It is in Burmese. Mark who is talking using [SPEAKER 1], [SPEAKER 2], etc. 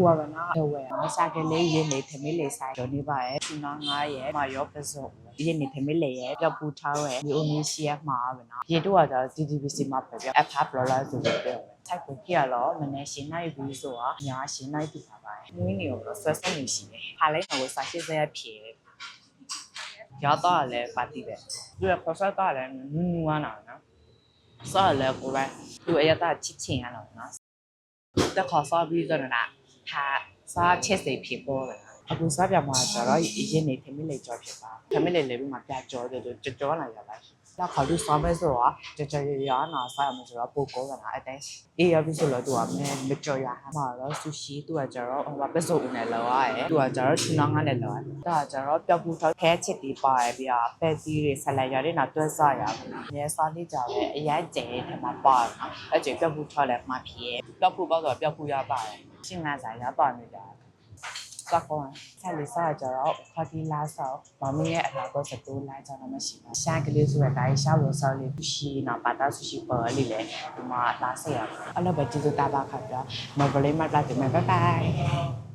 [SPEAKER 1] ခုကကနာတော့ဝယ်အောင်စားကလေးရင်းနေသမီးလေးဆိုင်တော့နေပါရဲ့ဒီနာငါရဲ့မရောပစုံရင်းနေသမီးလေးရဲ့ပြောက်ပူထားရဲ့ဒီအိုမီစီယမှာပဲနော်ရေတော့ကတော့ DDBC မှာပဲပြောအဖာဘလော်လာဆိုပြီးပြောထိုက်ကိုကြည့်ရတော့မနေ့ရှင်နိုင်ဘူးဆိုတာညာရှင်နိုင်ပြီပါပါငွေနေတော့ဆွဲဆွဲနေရှိတယ်ခါလိုက်တော့စာရှိစရဖြေရတော့လည်းပါတီပဲသူကခေါ်ဆက်တော့လည်းနူးနူးဝမ်းတာနော်ဆော်လည်းကိုယ်ပဲသူအရတာချစ်ချင်ရတော့နော်တက်ခေါ်စားပြီးတော့နာ ဟာစားချက်စိတ်ဖြစ်ပေါ်တယ်အခုစားပြမှာကျတော့ရင်းနေသမီးလေးကြောဖြစ်ပါသမီးလေးလည်းပြီးမှပြကြောတယ်ကြောကြောလာရပါ တော့ခေါ်လို့စားမဲဆိုတော့ကြောကြောရရနာစားရမှာဆိုတော့ပိုကောတာအတိုင်းအေးရပြီဆိုတော့သူကမဲမကြောရမှာတော့ဆူရှီသူကကျတော့ဟိုပက်စုံနဲ့လောက်ရတယ်သူကကျတော့ချူနောင်းငါနဲ့လောက်ရတယ်ဒါကျတော့ပျောက်ပူထောက်ခဲချစ်တီပါရပြပဲတီးတွေဆက်လိုက်ရတဲ့နောက်တွဲစားရပါမဲစားနေကြပဲအရင်ကျဲထဲမှာပါအဲ့ကျပျောက်ပူထောက်လည်းမှဖြစ်ပျောက်ပူပေါ့ဆိုတော့ပျောက်ပူရပါတယ်ရှင်းလာစားရပါနေကြတ ယ်ကောက်ကောဆက်လေးစားကြတော့ခါတီလာဆောမမရဲ့အလားတော့စတူလာကြတော့မရှိဘူးရှာကလေးဆိုတဲ့တိုင်းရှာလို့ဆောလေးရှိနော်ပါတာဆူရှိပေါ်လေးလေဒီမှာလာဆက်ရအဲ့လိုပဲကျေးဇူးတာပါခါပြမဘလေးမတ်လာတယ်ဘိုင်ဘိုင်